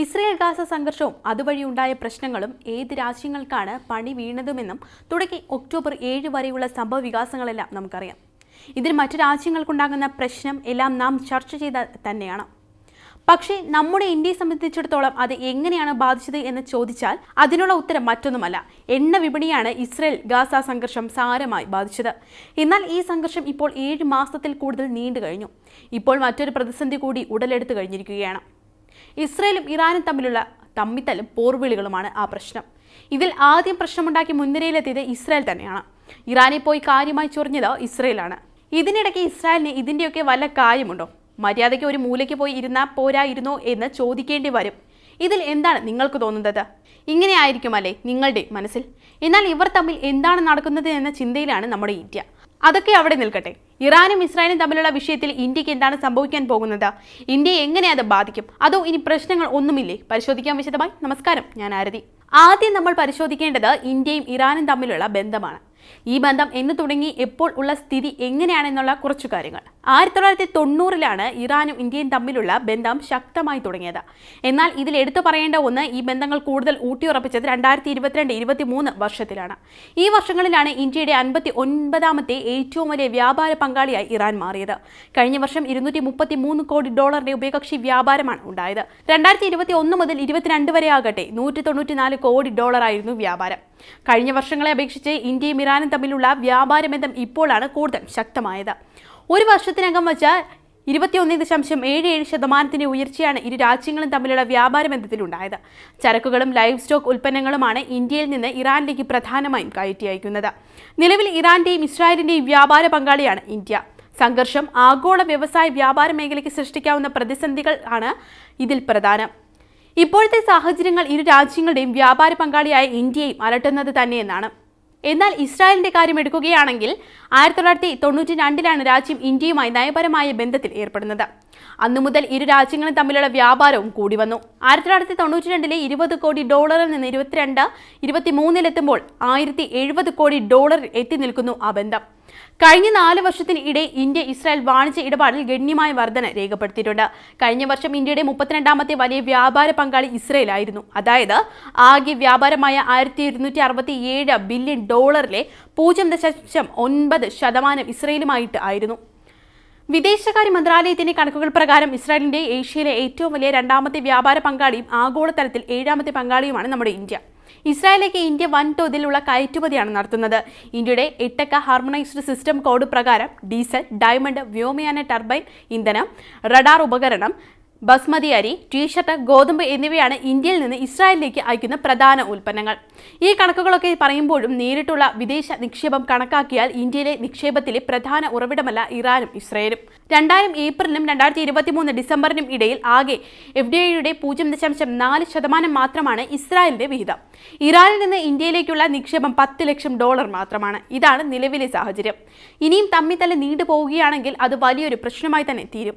Israel Gaza സംഘർഷവും അതുവഴി ഉണ്ടായ പ്രശ്നങ്ങളും ഏത് രാജ്യങ്ങൾക്കാണ് പണി വീണതുമെന്നും തുടങ്ങി ഒക്ടോബർ ഏഴ് വരെയുള്ള സംഭവ വികാസങ്ങളെല്ലാം നമുക്കറിയാം. ഇതിൽ മറ്റു രാജ്യങ്ങൾക്കുണ്ടാകുന്ന പ്രശ്നം എല്ലാം നാം ചർച്ച ചെയ്ത തന്നെയാണ്. പക്ഷേ നമ്മുടെ ഇന്ത്യയെ സംബന്ധിച്ചിടത്തോളം അത് എങ്ങനെയാണ് ബാധിച്ചത് എന്ന് ചോദിച്ചാൽ അതിനുള്ള ഉത്തരം മറ്റൊന്നുമല്ല. എണ്ണ വിപണിയാണ് ഇസ്രയേൽ ഗാസ സംഘർഷം സാരമായി ബാധിച്ചത്. എന്നാൽ ഈ സംഘർഷം ഇപ്പോൾ ഏഴ് മാസത്തിൽ കൂടുതൽ നീണ്ടു കഴിഞ്ഞു ഇപ്പോൾ മറ്റൊരു പ്രതിസന്ധി കൂടി ഉടലെടുത്തു കഴിഞ്ഞിരിക്കുകയാണ്. ഇസ്രയേലും ഇറാനും തമ്മിലുള്ള തമ്മിത്തലും പോർവിളികളുമാണ് ആ പ്രശ്നം. ഇതിൽ ആദ്യം പ്രശ്നമുണ്ടാക്കി മുൻനിരയിലെത്തിയത് ഇസ്രായേൽ തന്നെയാണ്. ഇറാനിൽ പോയി കാര്യമായി ചൊറിഞ്ഞത് ഇസ്രയേലാണ്. ഇതിനിടയ്ക്ക് ഇസ്രായേലിന് ഇതിന്റെയൊക്കെ വല്ല കാര്യമുണ്ടോ? മര്യാദയ്ക്ക് ഒരു മൂലയ്ക്ക് പോയി ഇരുന്നാൽ പോരായിരുന്നോ എന്ന് ചോദിക്കേണ്ടി വരും. ഇതിൽ എന്താണ് നിങ്ങൾക്ക് തോന്നുന്നത്? ഇങ്ങനെയായിരിക്കും അല്ലേ നിങ്ങളുടെ മനസ്സിൽ? എന്നാൽ ഇവർ തമ്മിൽ എന്താണ് നടക്കുന്നത് എന്ന ചിന്തയിലാണ് നമ്മുടെ ഇന്ത്യ. അതൊക്കെ അവിടെ നിൽക്കട്ടെ. ഇറാനും ഇസ്രായേലും തമ്മിലുള്ള വിഷയത്തിൽ ഇന്ത്യയ്ക്ക് എന്താണ് സംഭവിക്കാൻ പോകുന്നത്? ഇന്ത്യയെ എങ്ങനെ അത് ബാധിക്കും? അതോ ഇനി പ്രശ്നങ്ങൾ ഒന്നുമില്ലേ? പരിശോധിക്കാൻ വിശദമായി. നമസ്കാരം ഞാൻ ആരതി. ആദ്യം നമ്മൾ പരിശോധിക്കേണ്ടത് ഇന്ത്യയും ഇറാനും തമ്മിലുള്ള ബന്ധമാണ്. ഈ ബന്ധം എന്ന് തുടങ്ങി എപ്പോൾ ഉള്ള സ്ഥിതി എങ്ങനെയാണെന്നുള്ള കുറച്ചു കാര്യങ്ങൾ. ആയിരത്തി തൊള്ളായിരത്തി തൊണ്ണൂറിലാണ് ഇറാനും ഇന്ത്യയും തമ്മിലുള്ള ബന്ധം ശക്തമായി തുടങ്ങിയത്. എന്നാൽ ഇതിൽ എടുത്തു പറയേണ്ട ഒന്ന് ഈ ബന്ധങ്ങൾ കൂടുതൽ ഊട്ടിയുറപ്പിച്ചത് രണ്ടായിരത്തി ഇരുപത്തിരണ്ട് ഇരുപത്തി മൂന്ന് വർഷത്തിലാണ്. ഈ വർഷങ്ങളിലാണ് ഇന്ത്യയുടെ അൻപത്തി ഒൻപതാമത്തെ ഏറ്റവും വലിയ വ്യാപാര പങ്കാളിയായി ഇറാൻ മാറിയത്. കഴിഞ്ഞ വർഷം ഇരുന്നൂറ്റി മുപ്പത്തി മൂന്ന് കോടി ഡോളറിന്റെ ഉഭയകക്ഷി വ്യാപാരമാണ് ഉണ്ടായത്. രണ്ടായിരത്തി ഇരുപത്തി ഒന്ന് മുതൽ ഇരുപത്തിരണ്ട് വരെ ആകട്ടെ നൂറ്റി തൊണ്ണൂറ്റിനാല് കോടി ഡോളറായിരുന്നു വ്യാപാരം. കഴിഞ്ഞ വർഷങ്ങളെ അപേക്ഷിച്ച് ഇന്ത്യയും ഇറാനും തമ്മിലുള്ള വ്യാപാര ബന്ധം ഇപ്പോഴാണ് കൂടുതൽ ശക്തമായത്. ഒരു വർഷത്തിനകം വച്ച ഇരുപത്തിയൊന്ന് ദശാംശം ഏഴ് ഏഴ് ശതമാനത്തിന്റെ ഉയർച്ചയാണ് ഇരു രാജ്യങ്ങളും തമ്മിലുള്ള വ്യാപാര ബന്ധത്തിലുണ്ടായത്. ചരക്കുകളും ലൈഫ് സ്റ്റോക്ക് ഉൽപ്പന്നങ്ങളുമാണ് ഇന്ത്യയിൽ നിന്ന് ഇറാനിലേക്ക് പ്രധാനമായും കയറ്റി അയക്കുന്നത്. നിലവിൽ ഇറാന്റെയും ഇസ്രായേലിന്റെയും വ്യാപാര പങ്കാളിയാണ് ഇന്ത്യ. സംഘർഷം ആഗോള വ്യവസായ വ്യാപാര മേഖലയ്ക്ക് സൃഷ്ടിക്കാവുന്ന പ്രതിസന്ധികൾ ആണ് ഇതിൽ പ്രധാനം. ഇപ്പോഴത്തെ സാഹചര്യങ്ങൾ ഇരു രാജ്യങ്ങളുടെയും വ്യാപാര പങ്കാളിയായ ഇന്ത്യയും അലട്ടുന്നത് തന്നെയെന്നാണ്. എന്നാൽ ഇസ്രായേലിന്റെ കാര്യം എടുക്കുകയാണെങ്കിൽ ആയിരത്തി തൊള്ളായിരത്തി തൊണ്ണൂറ്റി രണ്ടിലാണ് രാജ്യം ഇന്ത്യയുമായി നയപരമായ ബന്ധത്തിൽ ഏർപ്പെടുന്നത്. അന്നു മുതൽ ഇരു രാജ്യങ്ങളും തമ്മിലുള്ള വ്യാപാരവും കൂടി വന്നു. ആയിരത്തി തൊള്ളായിരത്തി തൊണ്ണൂറ്റി രണ്ടിലെ ഇരുപത് കോടി ഡോളറിൽ നിന്ന് ഇരുപത്തിരണ്ട് ഇരുപത്തിമൂന്നിലെത്തുമ്പോൾ ആയിരത്തി എഴുപത് കോടി ഡോളറിൽ എത്തി നിൽക്കുന്നു ആ ബന്ധം. കഴിഞ്ഞ നാല് വർഷത്തിനിടെ ഇന്ത്യ ഇസ്രായേൽ വാണിജ്യ ഇടപാടിൽ ഗണ്യമായ വർധന രേഖപ്പെടുത്തിയിട്ടുണ്ട്. കഴിഞ്ഞ വർഷം ഇന്ത്യയുടെ മുപ്പത്തിരണ്ടാമത്തെ വലിയ വ്യാപാര പങ്കാളി ഇസ്രായേൽ ആയിരുന്നു അതായത് ആകെ വ്യാപാരമായ ആയിരത്തി ഇരുന്നൂറ്റി അറുപത്തി ഏഴ് ബില്യൺ ഡോളറിലെ പൂജ്യം ദശാംശം ഒൻപത് ശതമാനം ഇസ്രയേലുമായിട്ട് ആയിരുന്നു. വിദേശകാര്യ മന്ത്രാലയത്തിന്റെ കണക്കുകൾ പ്രകാരം ഇസ്രായേലിന്റെ ഏഷ്യയിലെ ഏറ്റവും വലിയ രണ്ടാമത്തെ വ്യാപാര പങ്കാളിയും ആഗോളതലത്തിൽ ഏഴാമത്തെ പങ്കാളിയുമാണ് നമ്മുടെ ഇന്ത്യ. ഇസ്രായേലിലേക്ക് ഇന്ത്യ വൻതോതിലുള്ള കയറ്റുമതിയാണ് നടത്തുന്നത്. ഇന്ത്യയുടെ എട്ടക്ക ഹാർമണൈസ്ഡ് സിസ്റ്റം കോഡ് പ്രകാരം ഡീസൽ ഡയമണ്ട് വ്യോമയാന ടർബൈൻ ഇന്ധനം റഡാർ ഉപകരണം ബസ്മതി അരി ടീഷർട്ട് ഗോതമ്പ് എന്നിവയാണ് ഇന്ത്യയിൽ നിന്ന് ഇസ്രായേലിലേക്ക് അയക്കുന്ന പ്രധാന ഉൽപ്പന്നങ്ങൾ. ഈ കണക്കുകളൊക്കെ പറയുമ്പോഴും നേരിട്ടുള്ള വിദേശ നിക്ഷേപം കണക്കാക്കിയാൽ ഇന്ത്യയിലെ നിക്ഷേപത്തിലെ പ്രധാന ഉറവിടമല്ല ഇറാനും ഇസ്രയേലും. രണ്ടായിരം ഏപ്രിലിനും രണ്ടായിരത്തി ഇരുപത്തി മൂന്ന് ഡിസംബറിനും ഇടയിൽ ആകെ എഫ് ഡി ഐയുടെ പൂജ്യം ദശാംശം നാല് ശതമാനം മാത്രമാണ് ഇസ്രായേലിന്റെ വിഹിതം. ഇറാനിൽ നിന്ന് ഇന്ത്യയിലേക്കുള്ള നിക്ഷേപം പത്ത് ലക്ഷം ഡോളർ മാത്രമാണ്. ഇതാണ് നിലവിലെ സാഹചര്യം. ഇനിയും തമ്മിൽ തന്നെ നീണ്ടുപോവുകയാണെങ്കിൽ അത് വലിയൊരു പ്രശ്നമായി തന്നെ തീരും.